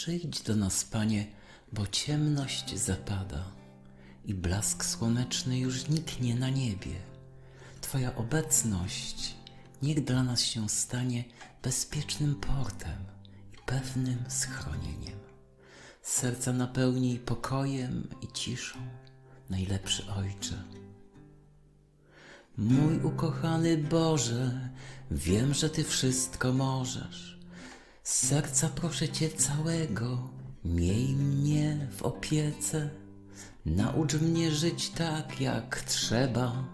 Przyjdź do nas, Panie, bo ciemność zapada i blask słoneczny już niknie na niebie. Twoja obecność niech dla nas się stanie bezpiecznym portem i pewnym schronieniem. Serca napełnij pokojem i ciszą, najlepszy Ojcze. Mój ukochany Boże, wiem, że Ty wszystko możesz. Z serca proszę Cię całego, miej mnie w opiece. Naucz mnie żyć tak, jak trzeba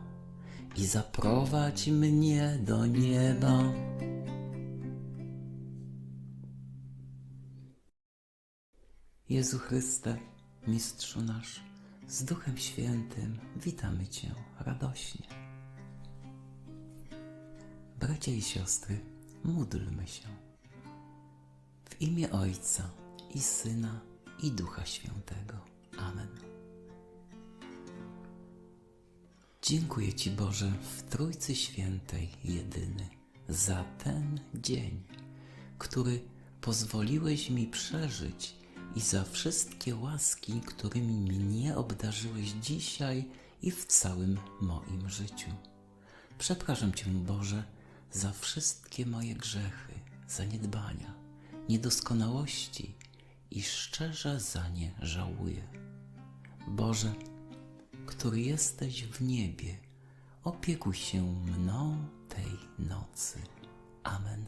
i zaprowadź mnie do nieba. Jezu Chryste, Mistrzu nasz, z Duchem Świętym witamy Cię radośnie. Bracia i siostry, módlmy się. W imię Ojca i Syna i Ducha Świętego. Amen. Dziękuję Ci Boże w Trójcy Świętej jedyny za ten dzień, który pozwoliłeś mi przeżyć i za wszystkie łaski, którymi mnie obdarzyłeś dzisiaj i w całym moim życiu. Przepraszam Cię, Boże, za wszystkie moje grzechy, zaniedbania, niedoskonałości i szczerze za nie żałuję. Boże, który jesteś w niebie, opiekuj się mną tej nocy. Amen.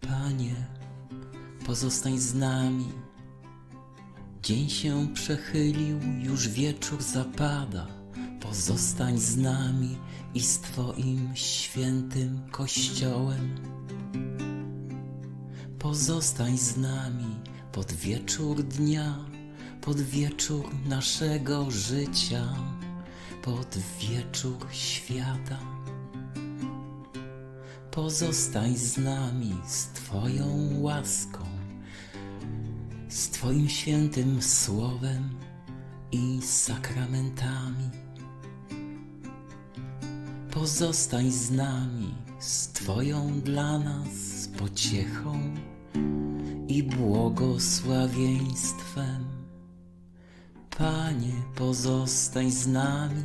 Panie, pozostań z nami. Dzień się przechylił, już wieczór zapada. Pozostań z nami i z Twoim świętym Kościołem. Pozostań z nami pod wieczór dnia, pod wieczór naszego życia, pod wieczór świata. Pozostań z nami z Twoją łaską, z Twoim świętym słowem i sakramentami. Pozostań z nami z Twoją dla nas pociechą i błogosławieństwem. Panie, pozostań z nami.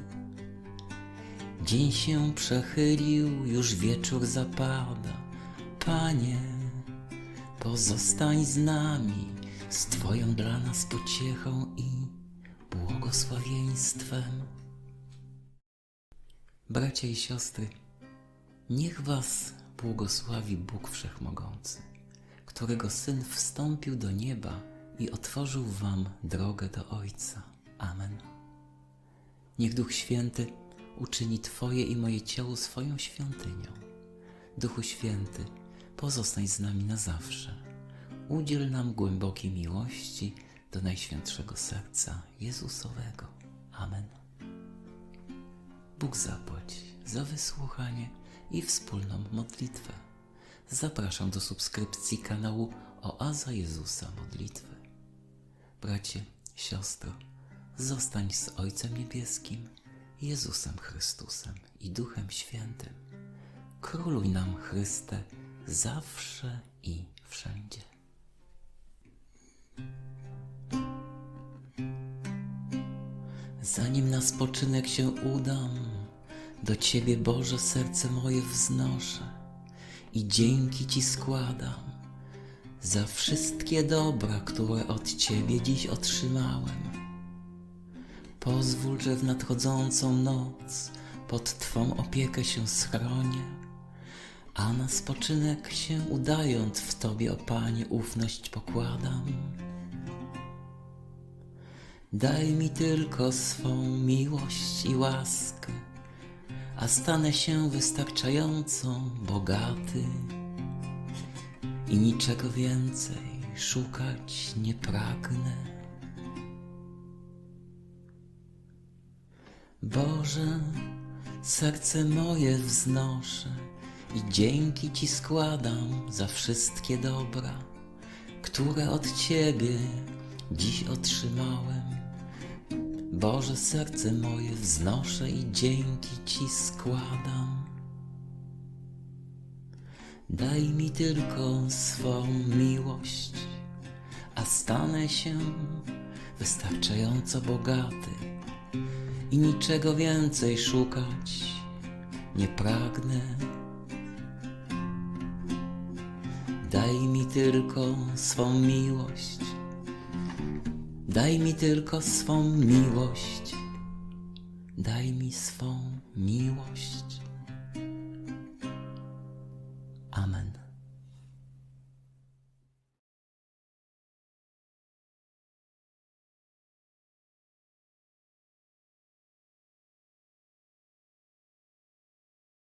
Dzień się przechylił, już wieczór zapada. Panie, pozostań z nami, z Twoją dla nas pociechą i błogosławieństwem. Bracia i siostry, niech Was błogosławi Bóg Wszechmogący, którego Syn wstąpił do nieba i otworzył Wam drogę do Ojca. Amen. Niech Duch Święty uczyni Twoje i moje ciało swoją świątynią. Duchu Święty, pozostań z nami na zawsze. Udziel nam głębokiej miłości do Najświętszego Serca Jezusowego. Amen. Bóg zapłać za wysłuchanie i wspólną modlitwę. Zapraszam do subskrypcji kanału Oaza Jezusa Modlitwy. Bracie, siostro, zostań z Ojcem Niebieskim, Jezusem Chrystusem i Duchem Świętym. Króluj nam, Chryste, zawsze i wszędzie. Zanim na spoczynek się udam, do Ciebie, Boże, serce moje wznoszę i dzięki Ci składam za wszystkie dobra, które od Ciebie dziś otrzymałem. Pozwól, że w nadchodzącą noc pod Twą opiekę się schronię, a na spoczynek się udając w Tobie, o Panie, ufność pokładam. Daj mi tylko swą miłość i łaskę, a stanę się wystarczająco bogaty i niczego więcej szukać nie pragnę. Boże, serce moje wznoszę i dzięki Ci składam za wszystkie dobra, które od Ciebie dziś otrzymałem. Boże, serce moje wznoszę i dzięki Ci składam. Daj mi tylko swą miłość, a stanę się wystarczająco bogaty i niczego więcej szukać nie pragnę. Daj mi tylko swą miłość, Daj mi tylko swą miłość, daj mi swą miłość. Amen.